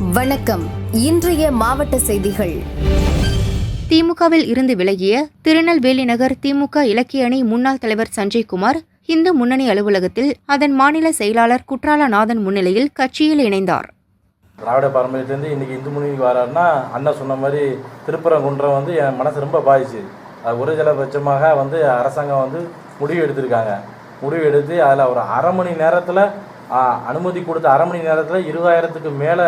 வணக்கம். இன்றைய மாவட்ட செய்திகள். திமுகவில் இருந்து விலகிய திருநெல்வேலி நகர் திமுக இலக்கிய அணி முன்னாள் தலைவர் சஞ்சய்குமார் இந்து முன்னணி அலுவலகத்தில் அதன் மாநில செயலாளர் குற்றாலநாதன் முன்னிலையில் கட்சியில் இணைந்தார். திராவிட பாரம்பரியத்துலேருந்து இன்றைக்கி இந்து முன்னணிக்கு வராருன்னா அண்ணன் சொன்ன மாதிரி திருப்பரங்குன்றம் வந்து என் மனசு ரொம்ப பாதிச்சு. அது ஒருதலைபட்சமாக வந்து அரசாங்கம் வந்து முடிவு எடுத்திருக்காங்க. முடிவு எடுத்து அதில் ஒரு அரை மணி நேரத்தில் அனுமதி கொடுத்த அரை மணி நேரத்தில் இருபதாயிரத்துக்கு மேலே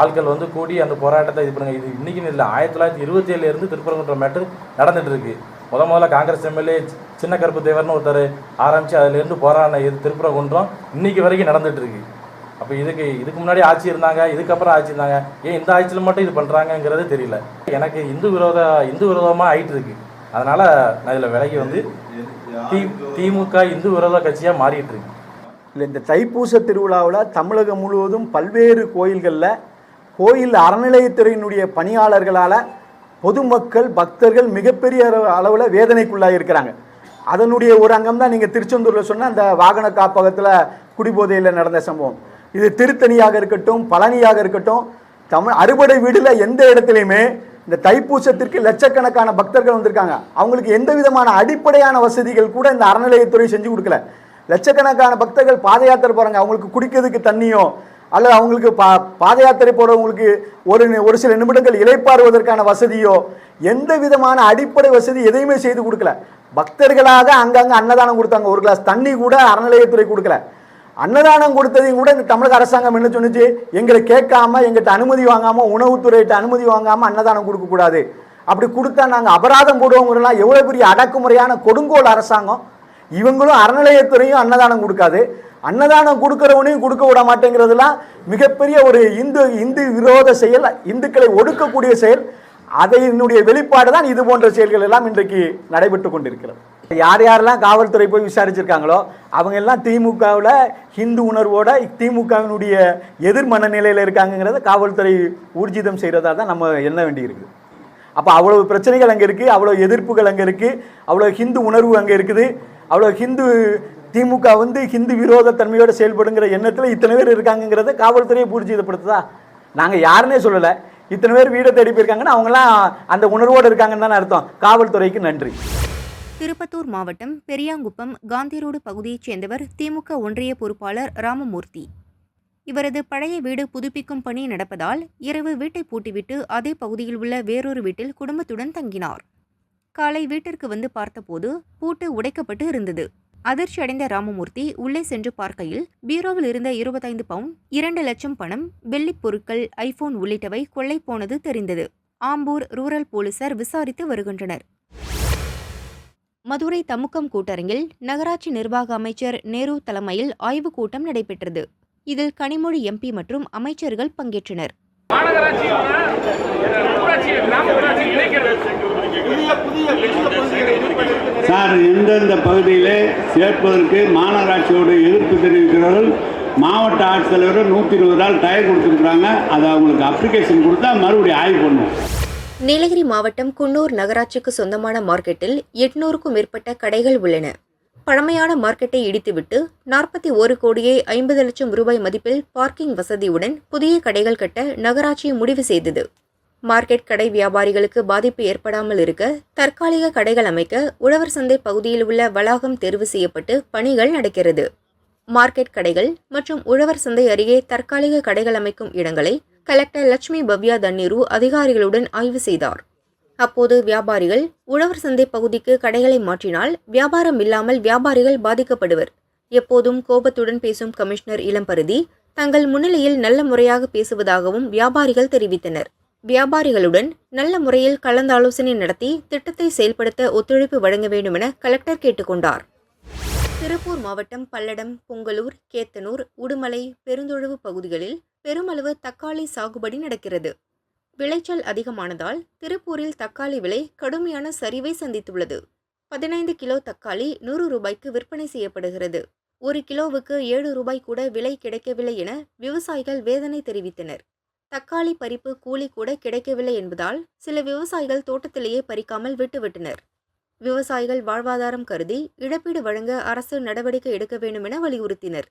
ஆட்கள் வந்து கூடி அந்த போராட்டத்தை இது பண்ணுங்க. இது இன்றைக்கின்னு இல்லை. ஆயிரத்தி தொள்ளாயிரத்தி இருபத்தி ஏழுலேருந்து திருப்பரங்குன்றம் மேட்டு நடந்துட்டு இருக்கு. முத முதல்ல காங்கிரஸ் எம்எல்ஏ சின்ன கருப்பு தேவர்னு ஒருத்தர் ஆரம்பித்து அதுலேருந்து போராடின இது திருப்பரங்குன்றம் இன்னைக்கு வரைக்கும் நடந்துட்டு இருக்கு. அப்போ இதுக்கு இதுக்கு முன்னாடி ஆட்சி இருந்தாங்க இதுக்கப்புறம் ஆட்சி இருந்தாங்க. ஏன் இந்த ஆட்சியில் மட்டும் இது பண்ணுறாங்கங்கிறது தெரியல. எனக்கு இந்து விரோத இந்து விரோதமாக ஆயிட்டு இருக்கு. அதனால் நான் இதில் விலகி வந்து தி திமுக இந்து விரோத கட்சியாக மாறிட்டு இருக்கு. இல்லை இந்த தைப்பூச திருவிழாவில் தமிழகம் முழுவதும் பல்வேறு கோயில்களில் கோயில் அறநிலையத்துறையினுடைய பணியாளர்களால் பொதுமக்கள் பக்தர்கள் மிகப்பெரிய அளவில் வேதனைக்குள்ளாக இருக்கிறாங்க. அதனுடைய ஒரு அங்கம் தான் நீங்கள் திருச்செந்தூரில் சொன்ன அந்த வாகன காப்பகத்தில் குடிபோதையில் நடந்த சம்பவம். இது திருத்தணியாக இருக்கட்டும் பழனியாக இருக்கட்டும் தமிழ் அறுபடை வீடில் எந்த இடத்துலையுமே இந்த தைப்பூசத்திற்கு லட்சக்கணக்கான பக்தர்கள் வந்திருக்காங்க. அவங்களுக்கு எந்த விதமான அடிப்படையான வசதிகள் கூட இந்த அறநிலையத்துறை செஞ்சு கொடுக்கல. லட்சக்கணக்கான பக்தர்கள் பாத யாத்திரை போகிறாங்க அவங்களுக்கு குடிக்கிறதுக்கு தண்ணியோ அல்லது அவங்களுக்கு பா பாத யாத்திரை போகிறவங்களுக்கு ஒரு நி- ஒரு சில நிமிடங்கள் இலைப்பாறுவதற்கான வசதியோ எந்த விதமான அடிப்படை வசதி எதையுமே செய்து கொடுக்கல. பக்தர்களாக அங்கங்கே அன்னதானம் கொடுத்தாங்க. ஒரு கிளாஸ் தண்ணி கூட அறநிலையத்துறை கொடுக்கல. அன்னதானம் கொடுத்ததையும் கூட இந்த தமிழக அரசாங்கம் என்ன சொன்னிச்சு? எங்களை கேட்காம எங்கிட்ட அனுமதி வாங்காமல் உணவுத்துறையிட்ட அனுமதி வாங்காமல் அன்னதானம் கொடுக்கக்கூடாது. அப்படி கொடுத்தா நாங்கள் அபராதம் போடுவோங்கிறலாம் எவ்வளோ பெரிய அடக்குமுறையான கொடுங்கோல் அரசாங்கம் இவங்களும் அறநிலையத்துறையும் அன்னதானம் கொடுக்காது. அன்னதானம் கொடுக்குறவனையும் கொடுக்க விட மாட்டேங்கிறதுலாம் மிகப்பெரிய ஒரு இந்து இந்து விரோத செயல் இந்துக்களை ஒடுக்கக்கூடிய செயல். அதனுடைய வெளிப்பாடு தான் இது போன்ற செயல்கள் எல்லாம் இன்றைக்கு நடைபெற்று கொண்டிருக்கிறது. யார் யாரெல்லாம் காவல்துறை போய் விசாரிச்சிருக்காங்களோ அவங்க எல்லாம் திமுகவில் ஹிந்து உணர்வோட திமுகவினுடைய எதிர் மனநிலையில் இருக்காங்கிறத காவல்துறை ஊர்ஜிதம் செய்கிறதா தான் நம்ம எண்ண வேண்டியிருக்குது. அப்போ அவ்வளவு பிரச்சனைகள் அங்கே இருக்குது அவ்வளோ எதிர்ப்புகள் அங்கே இருக்குது அவ்வளோ ஹிந்து உணர்வு அங்கே இருக்குது. அவ்வளோ ஹிந்து திமுக வந்து ஹிந்து விரோத தன்மையோடு செயல்படுங்கிற எண்ணத்தில் இத்தனை பேர் இருக்காங்கங்கிறத காவல்துறையை பூர்ஜிதப்படுத்துதா? நாங்கள் யாருன்னே சொல்லலை. இத்தனை பேர் வீடை தேடி போயிருக்காங்கன்னா அவங்களாம் அந்த உணர்வோடு இருக்காங்கன்னு தானே அர்த்தம். காவல்துறைக்கு நன்றி. திருப்பத்தூர் மாவட்டம் பெரியாங்குப்பம் காந்திரோடு பகுதியைச் சேர்ந்தவர் திமுக ஒன்றிய பொறுப்பாளர் ராமமூர்த்தி. இவரது பழைய வீடு புதுப்பிக்கும் பணி நடப்பதால் இரவு வீட்டை பூட்டிவிட்டு அதே பகுதியில் உள்ள வேறொரு வீட்டில் குடும்பத்துடன் தங்கினார். காலை வீட்டிற்கு வந்து பார்த்தபோது பூட்டு உடைக்கப்பட்டு இருந்தது. அதிர்ச்சி அடைந்த ராமமூர்த்தி உள்ளே சென்று பார்க்கையில் பீரோவில் இருந்த இருபத்தைந்து பவுன் இரண்டு லட்சம் பணம் வெள்ளிப் பொருட்கள் ஐபோன் உள்ளிட்டவை கொள்ளை போனது தெரிந்தது. ஆம்பூர் ரூரல் போலீசார் விசாரித்து வருகின்றனர். மதுரை தமுக்கம் கூட்டரங்கில் நகராட்சி நிர்வாக அமைச்சர் நேரு தலைமையில் ஆய்வுக் கூட்டம் நடைபெற்றது. இதில் கனிமொழி எம்பி மற்றும் அமைச்சர்கள் பங்கேற்றனர். யார் எந்தெந்த பகுதியிலே சேர்ப்பதற்கு மாநகராட்சியோடு எதிர்ப்பு தெரிவிக்கிறார்கள்? மாவட்ட ஆட்சித்தலைவர் நூற்றி இருபது நாள் டயர் கொடுத்துருக்குறாங்க. அதை அவங்களுக்கு அப்ளிகேஷன் கொடுத்தா மறுபடியும் ஆய்வு பண்ணுவோம். நீலகிரி மாவட்டம் குன்னூர் நகராட்சிக்கு சொந்தமான மார்க்கெட்டில் எட்நூறுக்கும் மேற்பட்ட கடைகள் உள்ளன. பழமையான மார்க்கெட்டை இடித்துவிட்டு நாற்பத்தி ஒரு கோடியே ஐம்பது லட்சம் ரூபாய் மதிப்பில் பார்க்கிங் வசதியுடன் புதிய கடைகள் கட்ட நகராட்சி முடிவு செய்தது. மார்க்கெட் கடை வியாபாரிகளுக்கு பாதிப்பு ஏற்படாமல் இருக்க தற்காலிக கடைகள் அமைக்க உழவர் சந்தை பகுதியில் உள்ள வளாகம் தேர்வு செய்யப்பட்டு பணிகள் நடக்கிறது. மார்க்கெட் கடைகள் மற்றும் உழவர் சந்தை அருகே தற்காலிக கடைகள் அமைக்கும் இடங்களை கலெக்டர் லட்சுமி பவ்யா தண்ணீரு அதிகாரிகளுடன் ஆய்வு செய்தார். அப்போது வியாபாரிகள் உழவர் சந்தை பகுதிக்கு கடைகளை மாற்றினால் வியாபாரம் இல்லாமல் வியாபாரிகள் பாதிக்கப்படுவர். எப்போதும் கோபத்துடன் பேசும் கமிஷனர் இளம்பருதி தங்கள் முன்னிலையில் நல்ல முறையாக பேசுவதாகவும் வியாபாரிகள் தெரிவித்தனர். வியாபாரிகளுடன் நல்ல முறையில் கலந்தாலோசனை நடத்தி திட்டத்தை செயல்படுத்த ஒத்துழைப்பு வழங்க வேண்டுமென கலெக்டர் கேட்டுக்கொண்டார். திருப்பூர் மாவட்டம் பல்லடம் பொங்கலூர் கேத்தனூர் உடுமலை பெருந்தொழுவு பகுதிகளில் பெருமளவு தக்காளி சாகுபடி நடக்கிறது. விளைச்சல் அதிகமானதால் திருப்பூரில் தக்காளி விலை கடுமையான சரிவை சந்தித்துள்ளது. பதினைந்து கிலோ தக்காளி நூறு ரூபாய்க்கு விற்பனை செய்யப்படுகிறது. ஒரு கிலோவுக்கு ஏழு ரூபாய் கூட விலை கிடைக்கவில்லை என விவசாயிகள் வேதனை தெரிவித்தனர். தக்காளி பறிப்பு கூலி கூட கிடைக்கவில்லை என்பதால் சில விவசாயிகள் தோட்டத்திலேயே பறிக்காமல் விட்டுவிட்டனர். விவசாயிகள் வாழ்வாதாரம் கருதி இழப்பீடு வழங்க அரசு நடவடிக்கை எடுக்க வேண்டும் என வலியுறுத்தினர்.